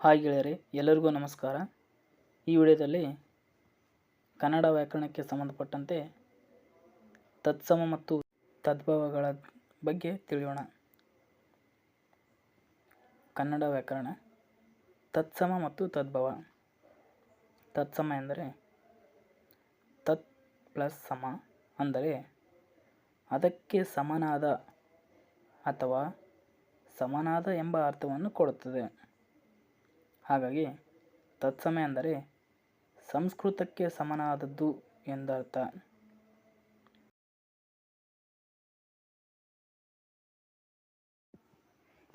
Hi ಗೆಳೆಯರೆ, ಎಲ್ಲರಿಗೂ ನಮಸ್ಕಾರ. ಈ ವಿಡಿಯೋದಲ್ಲಿ ಕನ್ನಡ ವ್ಯಾಕರಣಕ್ಕೆ ಸಂಬಂಧಪಟ್ಟಂತೆ ತತ್ಸಮ ಮತ್ತು ತದ್ಭವಗಳ ಬಗ್ಗೆ ತಿಳಿಯೋಣ. ಕನ್ನಡ ವ್ಯಾಕರಣ, ತತ್ಸಮ ಮತ್ತು ತದ್ಭವ. ತತ್ಸಮ ಎಂದರೆ ತತ್ ಪ್ಲಸ್ ಸಮ ಅಂದರೆ ಅದಕ್ಕೆ ಸಮನಾದ ಅಥವಾ ಸಮನಾದ ಎಂಬ ಅರ್ಥವನ್ನು ಕೊಡುತ್ತದೆ. ಹಾಗಾಗಿ ತತ್ಸಮಯ ಅಂದರೆ ಸಂಸ್ಕೃತಕ್ಕೆ ಸಮನಾದದ್ದು ಎಂದರ್ಥ.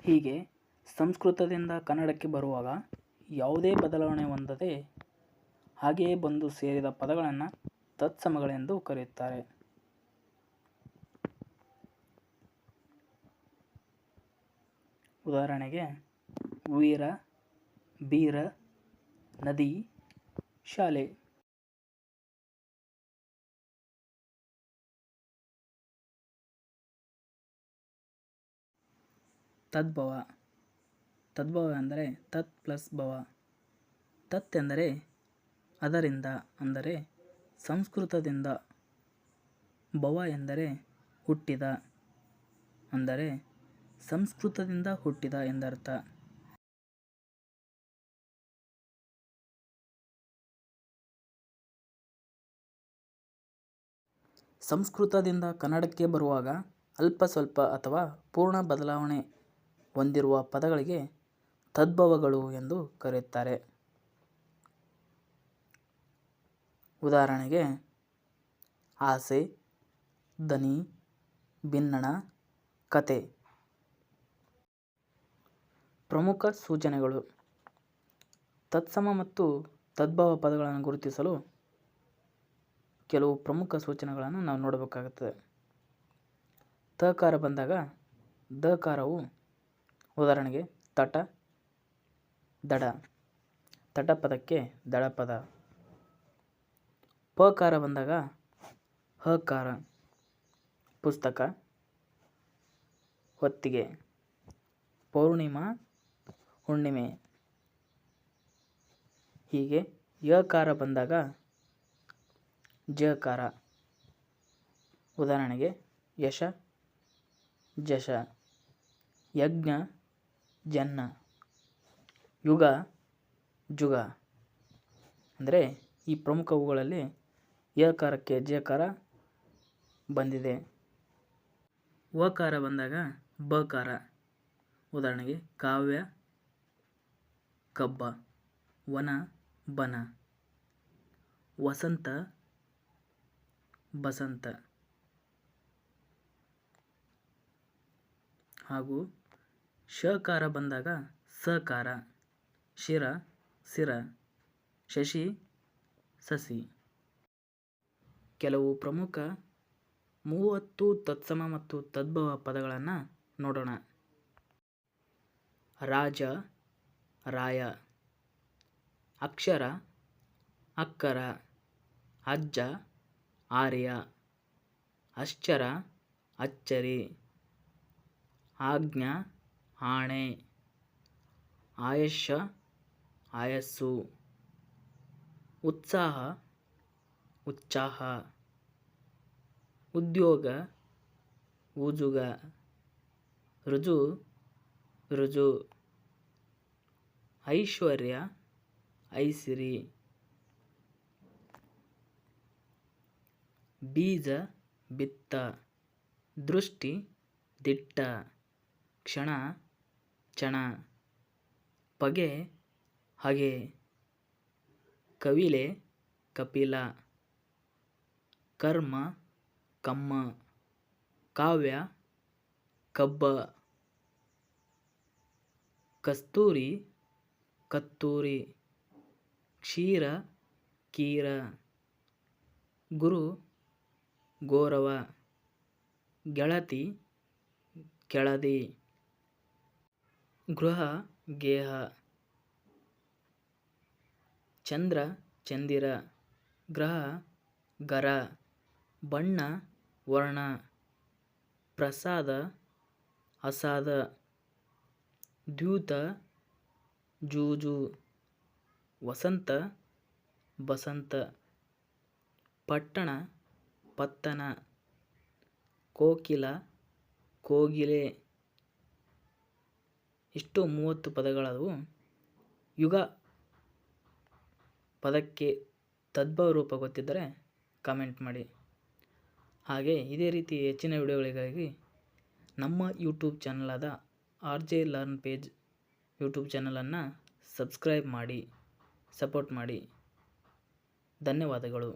ಹೀಗೆ ಸಂಸ್ಕೃತದಿಂದ ಕನ್ನಡಕ್ಕೆ ಬರುವಾಗ ಯಾವುದೇ ಬದಲಾವಣೆ ಹೊಂದದೆ ಹಾಗೆಯೇ ಬಂದು ಸೇರಿದ ಪದಗಳನ್ನು ತತ್ಸಮಗಳೆಂದು ಕರೆಯುತ್ತಾರೆ. ಉದಾಹರಣೆಗೆ ವೀರ ಬೀರ, ನದಿ, ಶಾಲೆ. ತದ್ಭವ. ತದ್ಭವ ಅಂದರೆ ತತ್ ಪ್ಲಸ್ ಭವ. ತತ್ ಎಂದರೆ ಅದರಿಂದ ಅಂದರೆ ಸಂಸ್ಕೃತದಿಂದ. ಭವ ಎಂದರೆ ಹುಟ್ಟಿದ. ಅಂದರೆ ಸಂಸ್ಕೃತದಿಂದ ಹುಟ್ಟಿದ ಎಂದರ್ಥ. ಸಂಸ್ಕೃತದಿಂದ ಕನ್ನಡಕ್ಕೆ ಬರುವಾಗ ಅಲ್ಪ ಸ್ವಲ್ಪ ಅಥವಾ ಪೂರ್ಣ ಬದಲಾವಣೆ ಹೊಂದಿರುವ ಪದಗಳಿಗೆ ತದ್ಭವಗಳು ಎಂದು ಕರೆಯುತ್ತಾರೆ. ಉದಾಹರಣೆಗೆ, ಆಸೆ, ದನಿ, ಭಿನ್ನಣ, ಕತೆ. ಪ್ರಮುಖ ಸೂಚನೆಗಳು. ತತ್ಸಮ ಮತ್ತು ತದ್ಭವ ಪದಗಳನ್ನು ಗುರುತಿಸಲು ಕೆಲವು ಪ್ರಮುಖ ಸೂಚನೆಗಳನ್ನು ನಾವು ನೋಡಬೇಕಾಗುತ್ತದೆ. ತಕಾರ ಬಂದಾಗ ದಕಾರವು ಉದಾಹರಣೆಗೆ ತಟ, ದಡ. ತಟ ಪದಕ್ಕೆ ದಡ ಪದ. ಪಕಾರ ಬಂದಾಗ ಹಕಾರ. ಪುಸ್ತಕ, ಹೊತ್ತಿಗೆ. ಪೌರ್ಣಿಮಾ, ಹುಣ್ಣಿಮೆ. ಹೀಗೆ ಯಕಾರ ಬಂದಾಗ ಜಕಾರ ಉದಾಹರಣೆಗೆ, ಯಶ, ಜಶ, ಯಜ್ಞ, ಜನ್ನ, ಯುಗ, ಜುಗ. ಅಂದರೆ ಈ ಪ್ರಮುಖವುಗಳಲ್ಲಿ ಯಕಾರಕ್ಕೆ ಜಕಾರ ಬಂದಿದೆ. ಓಕಾರ ಬಂದಾಗ ಬಕಾರ. ಉದಾಹರಣೆಗೆ, ಕಾವ್ಯ, ಕಬ್ಬ, ವನ, ಬನ. ವಸಂತ ಬಸಂತ. ಹಾಗೂ ಶಕಾರ ಬಂದಾಗ ಸಕಾರ, ಶಿರ, ಸಿರ, ಶಶಿ, ಸಸಿ. ಕೆಲವು ಪ್ರಮುಖ ಮೂವತ್ತು ತತ್ಸಮ ಮತ್ತು ತದ್ಭವ ಪದಗಳನ್ನು ನೋಡೋಣ. ರಾಜ, ರಾಯ. ಅಕ್ಷರ, ಅಕ್ಕರ. ಅಜ್ಜ ಆರ್ಯ, ಅಶ್ಚರ, ಅಚ್ಚರಿ, ಆಜ್ಞಾ, ಆಣೆ, ಆಯಶ, ಆಯಸ್ಸು, ಉತ್ಸಾಹ ಉತ್ಸಾಹ ಉದ್ಯೋಗ ಉಜುಗ ರುಜು ರುಜು, ಐಶ್ವರ್ಯ, ಐಸಿರಿ. ಬೀಜ ಬಿತ್ತ, ದೃಷ್ಟಿ ದಿಟ್ಟ, ಕ್ಷಣ ಚಣ ಪಗೆ ಹಗೆ, ಕವಿಲೆ ಕಪಿಲ, ಕರ್ಮ ಕಮ್ಮ, ಕಾವ್ಯ ಕಬ್ಬ, ಕಸ್ತೂರಿ ಕತ್ತೂರಿ, ಕ್ಷೀರ ಕೀರ, ಗುರು ಗೌರವ, ಗೆಳತಿ, ಕೆಳದಿ, ಗೃಹ, ಗೇಹ, ಚಂದ್ರ, ಚಂದಿರ, ಗ್ರಹ, ಗರ, ಬಣ್ಣ, ವರ್ಣ, ಪ್ರಸಾದ, ಅಸಾದ, ದ್ಯೂತ, ಜೂಜು, ವಸಂತ, ಬಸಂತ, ಪಟ್ಟಣ ಪತ್ತನ ಕೋಕಿಲ ಕೋಗಿಲೆ ಇಷ್ಟು ಮೂವತ್ತು ಪದಗಳವು ಯುಗ ಪದಕ್ಕೆ ತದ್ಭವ ರೂಪ ಗೊತ್ತಿದ್ದರೆ ಕಮೆಂಟ್ ಮಾಡಿ. ಹಾಗೆ ಇದೇ ರೀತಿ ಹೆಚ್ಚಿನ ವಿಡಿಯೋಗಳಿಗಾಗಿ ನಮ್ಮ YouTube ಚಾನಲಾದ R J learn page YouTube ಚಾನಲನ್ನು ಸಬ್ಸ್ಕ್ರೈಬ್ ಮಾಡಿ ಸಪೋರ್ಟ್ ಮಾಡಿ. ಧನ್ಯವಾದಗಳು.